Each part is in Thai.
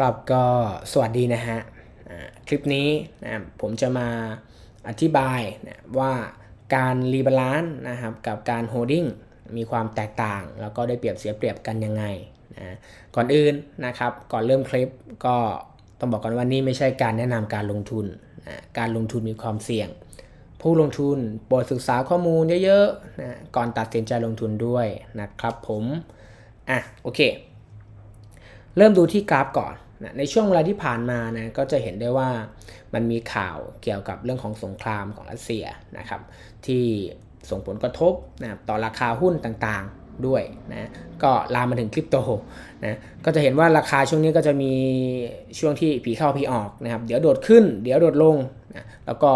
ครับก็สวัสดีนะฮะคลิปนี้นะผมจะมาอธิบายนะว่าการรีบาลานซ์นะครับกับการโฮดดิ้งมีความแตกต่าง แล้วก็ได้เปรียบเสียเปรียบกันยังไงนะก่อนอื่นนะครับก่อนเริ่มคลิปก็ต้องบอกกันว่านี่ไม่ใช่การแนะนำการลงทุนนะการลงทุนมีความเสี่ยง ผู้ลงทุนโปรดศึกษาข้อมูลเยอะๆนะก่อนตัดสินใจลงทุนด้วยนะครับผมอะโอเค เริ่มดูที่กราฟก่อน นะในช่วงเวลาที่ผ่านมานะก็จะเห็นได้ว่ามันมีข่าวเกี่ยวกับเรื่องของสงครามของรัสเซียนะครับที่ส่งผลกระทบนะต่อราคาหุ้นต่างๆด้วยนะก็ลามมาถึงคริปโตนะก็จะเห็นว่าราคาช่วงนี้ก็จะมีช่วงที่ผีเข้าผีออกนะครับเดี๋ยวโดดขึ้น เดี๋ยวโดดลงนะแล้วก็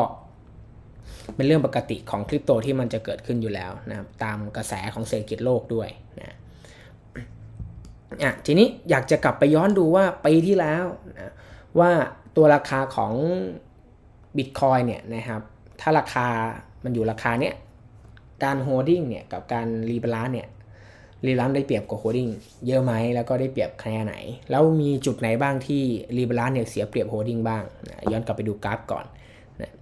เป็นเรื่องปกติของคริปโตที่มันจะเกิดขึ้นอยู่แล้วนะครับตามกระแสของเศรษฐกิจโลกด้วยนะ อะทีนี้อยากจะกลับไปย้อนดูว่าปีที่แล้วนะว่าตัวราคาของบิตคอยเนี่ยนะครับถ้าราคามันอยู่ราคาเนี้ยการโฮดดิ้งเนี่ยกับการรีบาลานซ์เนี่ยรีบาลานซ์ได้เปรียบกว่าโฮดดิ้งเยอะไหมแล้วก็ได้เปรียบแค่ไหน แล้วมีจุดไหนบ้างที่รีบาลานซ์เนี่ยเสียเปรียบโฮดดิ้งบ้างนะย้อนกลับไปดูกราฟก่อนนะ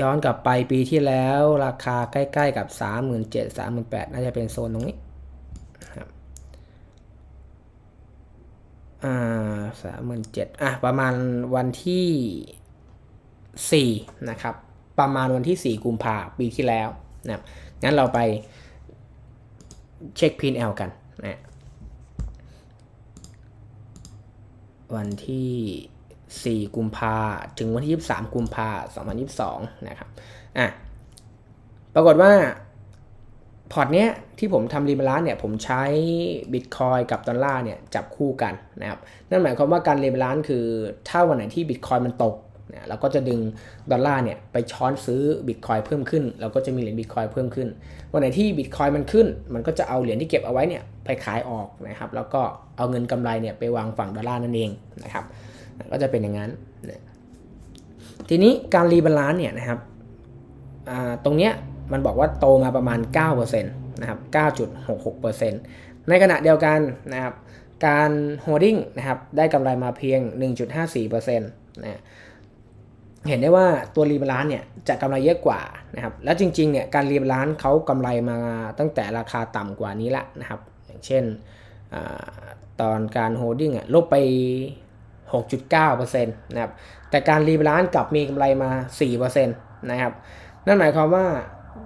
ย้อนกลับไปปีที่แล้วราคาใกล้ๆกับ 37,000 38,000น่าจะเป็นโซนตรงนี้ อ่าสามหมื่นเจ็ดอะประมาณวันที่สี่นะครับ ประมาณวันที่สี่กุมภาปีที่แล้วนะงั้นเราไปเช็คพินแอลกันนะวันที่สี่กุมภาถึงวันที่ยี่สามกุมภาสองพันยี่สองนะครับ อะ ปรากฏว่า พอร์ตเนี้ย ที่ผมทำรีบาลานซ์เนี่ยผมใช้บิตคอยกับดอลลาร์เนี่ยจับคู่กันนะครับนั่นหมายความว่าการรีบาลานซ์คือถ้าวันไหนที่บิตคอยมันตกเนี่ยเราก็จะดึงดอลลาร์เนี่ยไปช้อนซื้อบิตคอยเพิ่มขึ้น เราก็จะมีเหรียญบิตคอยเพิ่มขึ้น วันไหนที่บิตคอยมันขึ้น มันก็จะเอาเหรียญที่เก็บเอาไว้เนี่ยไปขายออกนะครับ แล้วก็เอาเงินกำไรเนี่ยไปวางฝั่งดอลลาร์นั่นเองนะครับ ก็จะเป็นอย่างนั้นนะทีนี้การรีบาลานซ์เนี่ยนะครับอ่าตรงเนี้ยมันบอกว่าโตมาประมาณ 9%น นะครับ 9.66%ในขณะเดียวกันนะครับ การโฮดดิ้งนะครับ ได้กำไรมาเพียง 1.54%นะเห็นได้ว่าตัวรีบาลานเนี่ยจะกำไรเยอะกว่านะครับ แล้วจริงๆเนี่ยการรีบาลานเขากำไรมาตั้งแต่ราคาต่ำกว่านี้ละนะครับ อย่างเช่นอตอนการโฮดดิ้งอะลบไป 6.9%นะครับ แต่การรีบาลานกลับมีกำไรมา 4%นะครับ นั่นหมายความว่า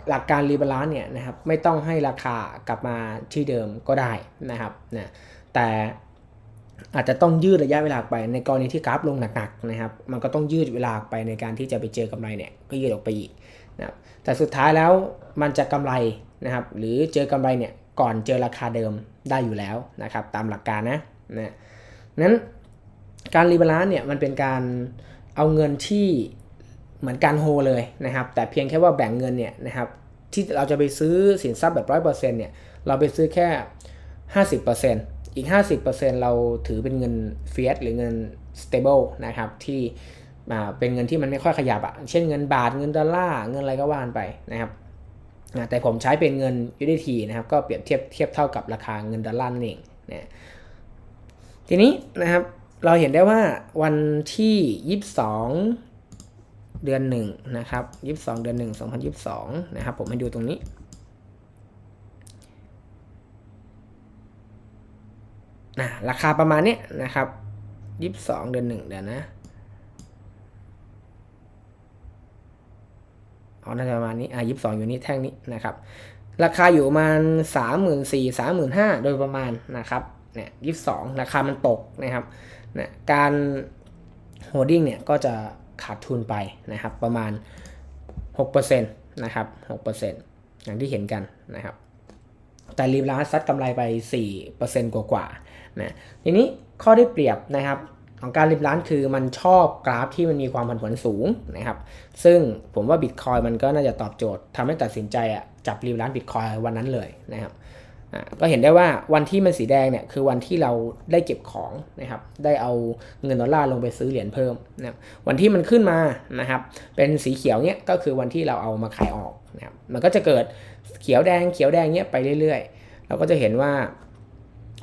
หลักการรีบาลานซ์เนี่ยนะครับไม่ต้องให้ราคากลับมาที่เดิมก็ได้นะครับนะแต่อาจจะต้องยืดระยะเวลาไปในกรณีที่กราฟลงหนักๆนะครับ มันก็ต้องยืดเวลาไปในการที่จะไปเจอกำไรเนี่ยก็ยืดออกไปอีกนะครับแต่สุดท้ายแล้วมันจะกำไรนะครับ หรือเจอกำไรเนี่ยก่อนเจอราคาเดิมได้อยู่แล้วนะครับ ตามหลักการนะนะนั้นการรีบาลานซ์เนี่ยมันเป็นการเอาเงินที่ เหมือนการโฮเลยนะครับแต่เพียงแค่ว่าแบ่งเงินเนี่ยนะครับที่เราจะไปซื้อสินทรัพย์แบบร้อยเปอร์เซ็นต์เนี่ยเราไปซื้อแค่50%อีก50%เราถือเป็นเงินเฟียสหรือเงิน stable นะครับที่เป็นเงินที่มันไม่ค่อยขยับอะ่ะเช่นเงินบาทเงินดอลลาร์เงินอะไรก็ว่านไปนะครับแต่ผมใช้เป็นเงิน USDT นะครับก็เปรียบเทียบเทียบเท่ากับราคาเงินดอลลาร์นั่นเองนะทีนี้นะครับเราเห็นได้ว่าวันที่ 22 เดือนหนึ่งนะครับ22เดือนหนึ่ง2022นะครับผมให้ดูตรงนี้ นะราคาประมาณนี้นะครับ22เดือนหนึ่งเดือนนะเอน่าจะประมาณนี้อะ22องอยู่นี้แท่งนี้นะครับราคาอยู่ประมาณ34,000 35,000โดยประมาณนะครับเนี่ย22ราคามันตกนะครับนะการโฮดดิ้งเนี่ยก็จะ ขาดทุนไปนะครับ ประมาณ 6%นะครับ6%อย่างที่เห็นกันนะครับแต่รีบลานซัดกำไรไป 4%กว่าๆนะทีนี้ข้อได้เปรียบนะครับของการรีบลานคือมันชอบกราฟที่มันมีความผันผวนสูงนะครับ ซึ่งผมว่าบิตคอยมันก็น่าจะตอบโจทย์ทำให้ตัดสินใจอะจับรีบลานบิตคอยวันนั้นเลยนะครับ ก็เห็นได้ว่าวันที่มันสีแดงเนี่ยคือวันที่เราได้เก็บของนะครับ ได้เอาเงินดอลลาร์ลงไปซื้อเหรียญเพิ่มนะวันที่มันขึ้นมานะครับ เป็นสีเขียวเนี่ยก็คือวันที่เราเอามาขายออกนะครับมันก็จะเกิดเขียวแดงเขียวแดงเนี่ยไปเรื่อยๆ เราก็จะเห็นว่า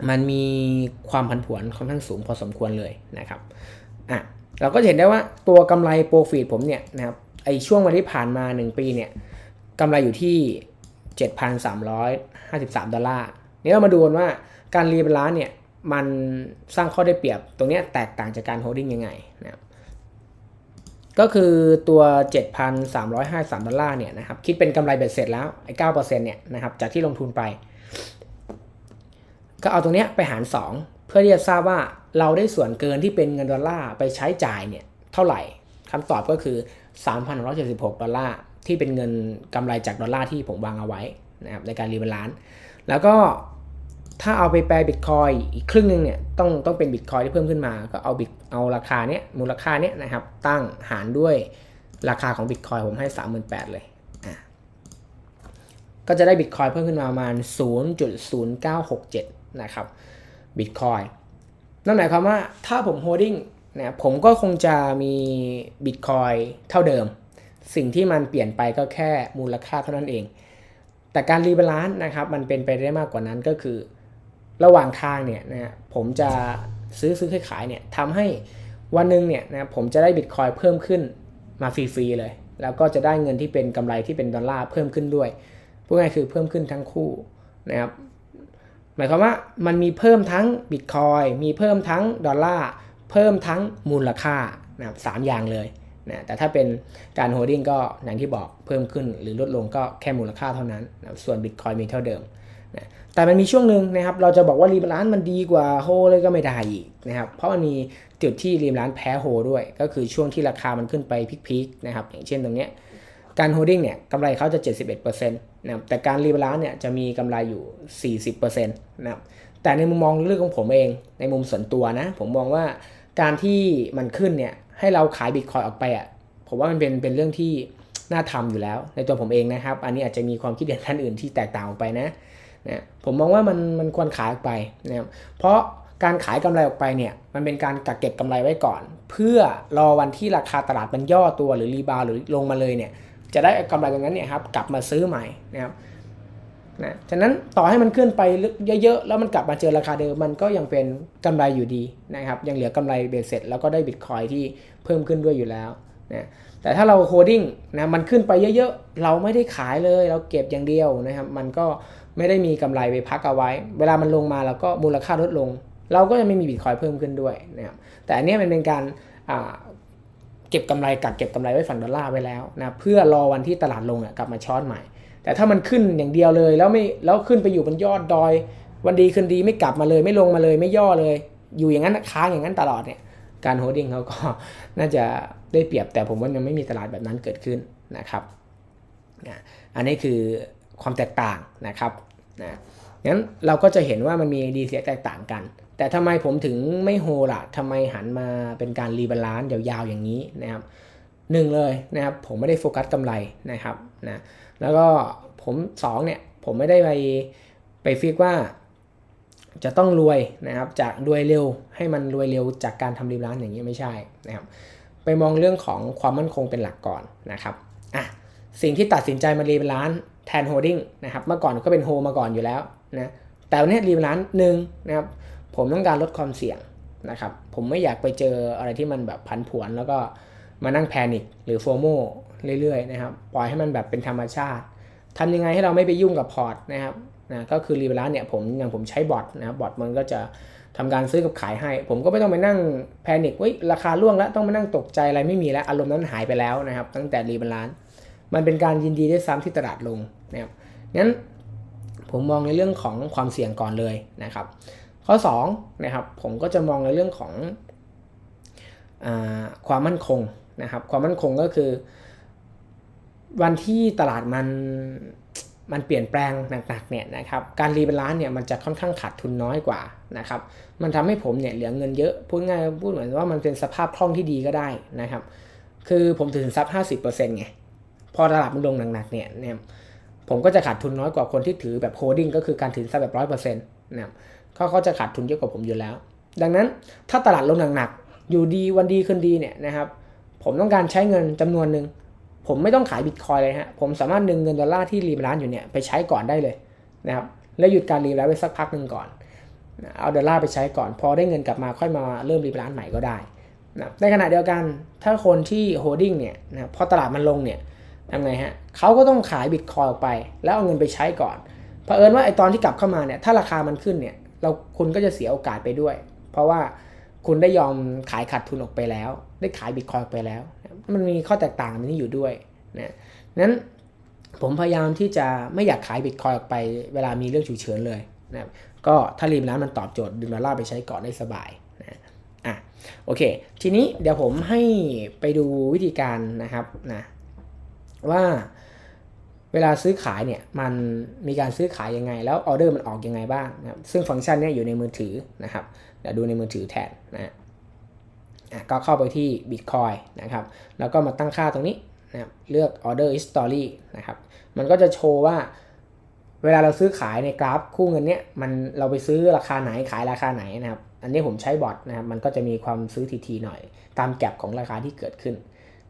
มันมีความผันผวนค่อนข้างสูงพอสมควรเลยนะครับอะเราก็เห็นได้ว่าตัวกำไรโปรฟิตผมเนี่ยนะครับไอช่วงวันที่ผ่านมา 1 ปีเนี่ยกำไรอยู่ที่ 7,353 ดอลลาร์นี่เรามาดูกันว่าการรีบาลานซ์เนี่ยมันสร้างข้อได้เปรียบตรงนี้แตกต่างจากการโฮลดิ้งยังไงนะครับก็คือตัว 7,353 ดอลลาร์เนี่ยนะครับคิดเป็นกำไรเบ็ดเสร็จแล้วไอ้9%เนี่ยนะครับจากที่ลงทุนไป ก็เอาตรงนี้ไปหาร 2 เพื่อที่จะทราบว่าเราได้ส่วนเกินที่เป็นเงินดอลลาร์ไปใช้จ่ายเนี่ยเท่าไหร่คำตอบก็คือ 3,176 ดอลลาร์ ที่เป็นเงินกำไรจากดอลลาร์ที่ผมวางเอาไว้นะครับในการรีบาลานซ์แล้วก็ถ้าเอาไปแปลบิตคอยอีกครึ่งหนึงเนี่ยต้องต้องเป็นบิตคอยที่เพิ่มขึ้นมา ก็เอาบิตเอาราคาเนี้ยมูลค่าเนี้ยนะครับตั้งหารด้วยราคาของบิตคอยผมให้ 38,000 เลยอะก็จะได้บิตคอยเพิ่มขึ้นมาประมาณ 0.0967 นะครับบิตคอยนั่นหมายความว่าถ้าผมโฮดดิ้งนะผมก็คงจะมีบิตคอยเท่าเดิม สิ่งที่มันเปลี่ยนไปก็แค่มูลค่าเท่านั้นเอง แต่การรีบาลานซ์นะครับมันเป็นไปได้มากกว่านั้นก็คือ ระหว่างทางเนี่ยนะผมจะซื้อซื้อขายขายเนี่ยทำให้วันหนึ่งเนี่ยนะผมจะได้บิตคอยเพิ่มขึ้นมาฟรีๆเลย แล้วก็จะได้เงินที่เป็นกำไรที่เป็นดอลลาร์เพิ่มขึ้นด้วยพูดง่ายคือเพิ่มขึ้นทั้งคู่นะครับหมายความว่ามันมีเพิ่มทั้งบิตคอยมีเพิ่มทั้งดอลลาร์เพิ่มทั้งมูลค่านะครับสามอย่างเลย นะแต่ถ้าเป็นการโฮดดิ้งก็อย่างที่บอกเพิ่มขึ้นหรือลดลงก็แค่มูลค่าเท่านั้นนะส่วนบิตคอยมีเท่าเดิมนะแต่มันมีช่วงหนึ่งนะครับเราจะบอกว่ารีบาลานซ์มันดีกว่าโฮเลยก็ไม่ได้อีกนะครับเพราะมันมีจุดที่รีบาลานซ์แพ้โฮด้วย ก็คือช่วงที่ราคามันขึ้นไปพีคๆนะครับอย่างเช่นตรงเนี้ยการโฮดดิ้งเนี่ยกำไรเขาจะ 71%นะครับแต่การรีบาลานซ์เนี่ยจะมีกำไรอยู่ 40%นะครับแต่ในมุมมองเรื่องของผมเองในมุมส่วนตัวนะผมมองว่าการที่มันขึ้นเนี่ย ให้เราขายบิตคอยออกไปอะผมว่ามันเป็นเป็นเรื่องที่น่าทำอยู่แล้ว ในตัวผมเองนะครับ อันนี้อาจจะมีความคิดเห็นท่านอื่นที่แตกต่างออกไปนะนะผมมองว่ามันมันควรขายออกไปนะครับเพราะการขายกำไรออกไปเนี่ยมันเป็นการกักเก็บกำไรไว้ก่อน เพื่อรอวันที่ราคาตลาดมันย่อตัวหรือรีบาวหรือลงมาเลยเนี่ยจะได้กำไรตรงนั้นเนี่ยครับกลับมาซื้อใหม่นะครับ นะฉะนั้นต่อให้มันขึ้นไปเยอะๆ แล้วมันกลับมาเจอราคาเดิมมันก็ยังเป็นกำไรอยู่ดีนะครับยังเหลือกำไรเบสเสร็จแล้วก็ได้บิตคอยที่เพิ่มขึ้นด้วยอยู่แล้วนะแต่ถ้าเราโฮดดิ้งนะมันขึ้นไปเยอะๆ เราไม่ได้ขายเลย เราเก็บอย่างเดียวนะครับมันก็ไม่ได้มีกำไรไปพักเอาไว้ เวลามันลงมาแล้วก็มูลค่าลดลง เราก็จะไม่มีบิตคอยเพิ่มขึ้นด้วยนะครับแต่อันนี้มันเป็นการเก็บกำไรกักเก็บกำไรไว้ฝั่งดอลลาร์ไว้แล้วนะเพื่อรอวันที่ตลาดลงกลับมาช้อนใหม่ แต่ถ้ามันขึ้นอย่างเดียวเลย แล้วไม่แล้วขึ้นไปอยู่บนยอดดอย วันดีคืนดีไม่กลับมาเลย ไม่ลงมาเลยไม่ย่อเลย อยู่อย่างนั้นค้างอย่างนั้นตลอดเนี่ยการโฮดดิ้งเขาก็น่าจะได้เปรียบแต่ผมว่ายังไม่มีตลาดแบบนั้นเกิดขึ้นนะครับนะอันนี้คือความแตกต่างนะครับนะงั้นเราก็จะเห็นว่ามันมีดีเสียแตกต่างกัน แต่ทำไมผมถึงไม่โฮล่ะทำไมหันมาเป็นการรีบาลานซ์ยาวๆอย่างนี้นะครับ หนึ่งเลยนะครับผมไม่ได้โฟกัสกำไรนะครับนะแล้วก็ผมสองเนี่ยผมไม่ได้ไปไปฟิกว่าจะต้องรวยนะครับจากรวยเร็วให้มันรวยเร็วจากการทำรีบาลานอย่างนี้ไม่ใช่นะครับไปมองเรื่องของความมั่นคงเป็นหลักก่อนนะครับอะสิ่งที่ตัดสินใจมารีบาลานแทนโฮดดิ้งนะครับเมื่อก่อนก็เป็นโฮมาก่อนอยู่แล้วนะแต่วันนี้รีบาลานหนึ่งนะครับผมต้องการลดความเสี่ยงนะครับผมไม่อยากไปเจออะไรที่มันแบบผันผวนแล้วก็ มานั่งแพนิคหรือโฟโมเรื่อยๆนะครับปล่อยให้มันแบบเป็นธรรมชาติทำยังไงให้เราไม่ไปยุ่งกับพอร์ตนะครับนะก็คือรีบาลานซ์เนี่ยผมอย่างผมใช้บอทนะบอทมันก็จะทำการซื้อกับขายให้ ผมก็ไม่ต้องไปนั่งแพนิคเว้ยราคาล่วงแล้วต้องมานั่งตกใจอะไรไม่มีแล้ว อารมณ์นั้นหายไปแล้วนะครับ ตั้งแต่รีบาลานซ์มันเป็นการยินดีได้ซ้ำที่ตลาดลงนะครับงั้นผมมองในเรื่องของความเสี่ยงก่อนเลยนะครับ ข้อ2นะครับผมก็จะมองในเรื่องของอความมั่นคง นะครับความมั่นคงก็คือ วันที่ตลาดมันมันเปลี่ยนแปลงหนักๆเนี่ยนะครับการรีบาลานซ์เนี่ยมันจะค่อนข้างขาดทุนน้อยกว่านะครับมันทำให้ผมเนี่ยเหลือเงินเยอะพูดง่ายพูดเหมือนว่ามันเป็นสภาพคล่องที่ดีก็ได้นะครับคือผมถือทรัพย์50%ไงพอตลาดมันลงหนักๆเนี่ยเนี่ยผมก็จะขาดทุนน้อยกว่าคนที่ถือแบบโฮดดิ้งก็คือการถือทรัพย์แบบร้อยเปอร์เซ็นต์นะเขาเขาจะขาดทุนเยอะกว่าผมอยู่แล้ว ดังนั้นถ้าตลาดลงหนักๆอยู่ดีวันดีขึ้นดีเนี่ยนะครับ ผมต้องการใช้เงินจำนวนหนึ่งผมไม่ต้องขายบิตคอยเลยฮะ ผมสามารถดึงเงินดอลลาร์ที่รีบาลานอยู่เนี่ยไปใช้ก่อนได้เลยนะครับ แล้วหยุดการรีบาลานไว้สักพักหนึ่งก่อน เอาดอลลาร์ไปใช้ก่อน พอได้เงินกลับมาค่อยมาเริ่มรีบาลานใหม่ก็ได้นะในขณะเดียวกันถ้าคนที่โฮดดิ้งเนี่ยนะพอตลาดมันลงเนี่ยทำไงฮะเขาก็ต้องขายบิตคอยออกไป แล้วเอาเงินไปใช้ก่อนเผอิญว่าไอตอนที่กลับเข้ามาเนี่ยถ้าราคามันขึ้นเนี่ยเราคุณก็จะเสียโอกาสไปด้วย เพราะว่าคุณได้ยอมขายขาดทุนออกไปแล้ว ได้ขายบิตคอยไปแล้ว มันมีข้อแตกต่างนี้อยู่ด้วยนะนั้นผมพยายามที่จะไม่อยากขายบิตคอยออกไปเวลามีเรื่องฉุกเฉินเลยนะก็ถ้ารีบร้านมันตอบโจทย์ดึงดอลลาร์ไปใช้ก่อนได้สบายนะอะโอเค ทีนี้เดี๋ยวผมให้ไปดูวิธีการนะครับนะว่าเวลาซื้อขายเนี่ยมันมีการซื้อขายยังไง แล้วออเดอร์มันออกยังไงบ้างนะครับซึ่งฟังก์ชันนี้อยู่ในมือถือนะครับเดี๋ยวดูในมือถือแทนนะ ก็เข้าไปที่ Bitcoin นะครับ แล้วก็มาตั้งค่าตรงนี้นะครับเลือก Order History นะครับ มันก็จะโชว์ว่า เวลาเราซื้อขายในกราฟคู่เงินเนี้ยมันเราไปซื้อราคาไหนขายราคาไหนนะครับ อันนี้ผมใช้บอทนะครับ มันก็จะมีความซื้อทีๆหน่อย ตามแก็บของราคาที่เกิดขึ้น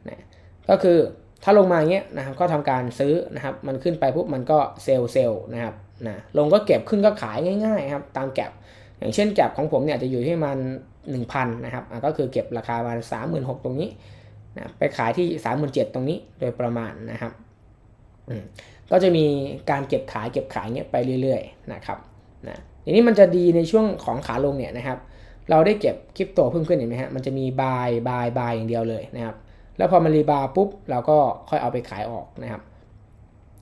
นะก็คือถ้าลงมาเงี้ยนะครับก็ทำการซื้อนะครับ มันขึ้นไปปุ๊บมันก็เซลล์เซลล์นะครับนะลงก็เก็บขึ้นก็ขายง่ายๆครับตามแก็บอย่างเช่นแก็บของผมเนี่ยจะอยู่ที่มัน 1,000นะครับก็คือเก็บราคาประมาณ36,000ตรงนี้นะไปขายที่ 37,000ตรงนี้โดยประมาณนะครับก็จะมีการเก็บขายเก็บขายเงี้ยไปเรื่อยๆนะครับนะทีนี้มันจะดีในช่วงของขาลงเนี่ยนะครับ เราได้เก็บคริปโตเพิ่มขึ้นเห็นไหมฮะมันจะมีบายบายบายอย่างเดียวเลยนะครับ แล้วพอมันรีบาปุ๊บเราก็ค่อยเอาไปขายออกนะครับ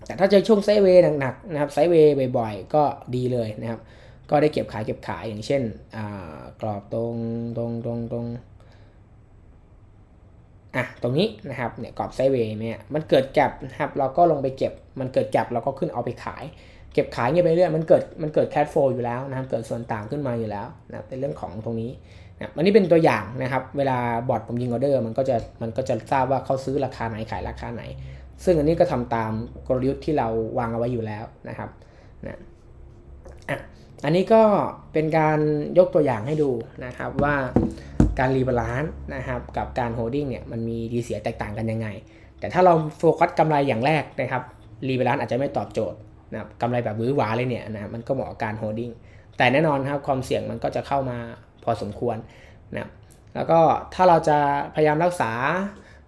แต่ถ้าเจอช่วงไซเวย์หนักๆนะครับไซเวย์บ่อยๆ ก็ดีเลยนะครับ ก็ได้เก็บขายเก็บขายอย่างเช่นกรอบตรงตรงตรงตรงอะตรงนี้นะครับเนี่ยกรอบไซเวย์เนี่ยมันเกิดแก็บนะครับเราก็ลงไปเก็บมันเกิดแก็บเราก็ขึ้นเอาไปขาย เก็บขายเงี้ยไปเรื่อยมันเกิดมันเกิดแคดโฟอยู่แล้วนะครับเกิดส่วนต่างขึ้นมาอยู่แล้วนะครับในเรื่องของตรงนี้นะอันนี้เป็นตัวอย่างนะครับ เวลาบอร์ดผมยิงออเดอร์ มันก็จะมันก็จะทราบว่าเขาซื้อราคาไหนขายราคาไหน ซึ่งอันนี้ก็ทำตามกลยุทธ์ที่เราวางเอาไว้อยู่แล้วนะครับนะอะ อันนี้ก็เป็นการยกตัวอย่างให้ดูนะครับว่าการรีบาลานซ์นะครับกับการโฮดดิ้งเนี่ยมันมีดีเสียแตกต่างกันยังไง แต่ถ้าเราโฟกัสกำไรอย่างแรกนะครับรีบาลานซ์อาจจะไม่ตอบโจทย์นะครับกำไรแบบบื้อหวาเลยเนี่ยนะมันก็เหมาะกับการโฮดดิ้งแต่แน่นอนครับความเสี่ยงมันก็จะเข้ามาพอสมควรนะครับแล้วก็ถ้าเราจะพยายามรักษา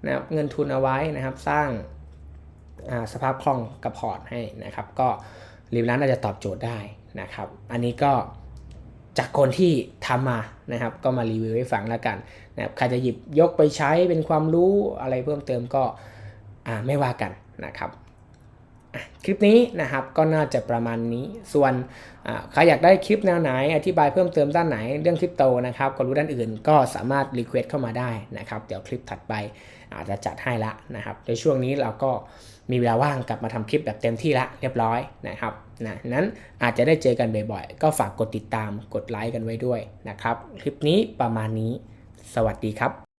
นะเงินทุนเอาไว้นะครับสร้างสภาพคล่องกับพอร์ตให้นะครับ ก็รีบร้านซ์อาจจะตอบโจทย์ได้ นะครับ อันนี้ก็จากคนที่ทำมานะครับ ก็มารีวิวให้ฟังแล้วกันนะครับใครจะหยิบยกไปใช้เป็นความรู้อะไรเพิ่มเติมก็ไม่ว่ากันนะครับคลิปนี้นะครับก็น่าจะประมาณนี้ ส่วนใครอยากได้คลิปแนวไหน อธิบายเพิ่มเติมด้านไหนเรื่องคริปโตนะครับก็รู้ด้านอื่นก็สามารถรีเควสเข้ามาได้นะครับ เดี๋ยวคลิปถัดไปอาจจะจัดให้ละนะครับในช่วงนี้เราก็มีเวลาว่างกลับมาทำคลิปแบบเต็มที่ละเรียบร้อยนะครับ นะนั้นอาจจะได้เจอกันบ่อยๆ ก็ฝากกดติดตามกดไลค์กันไว้ด้วยนะครับ คลิปนี้ประมาณนี้ สวัสดีครับ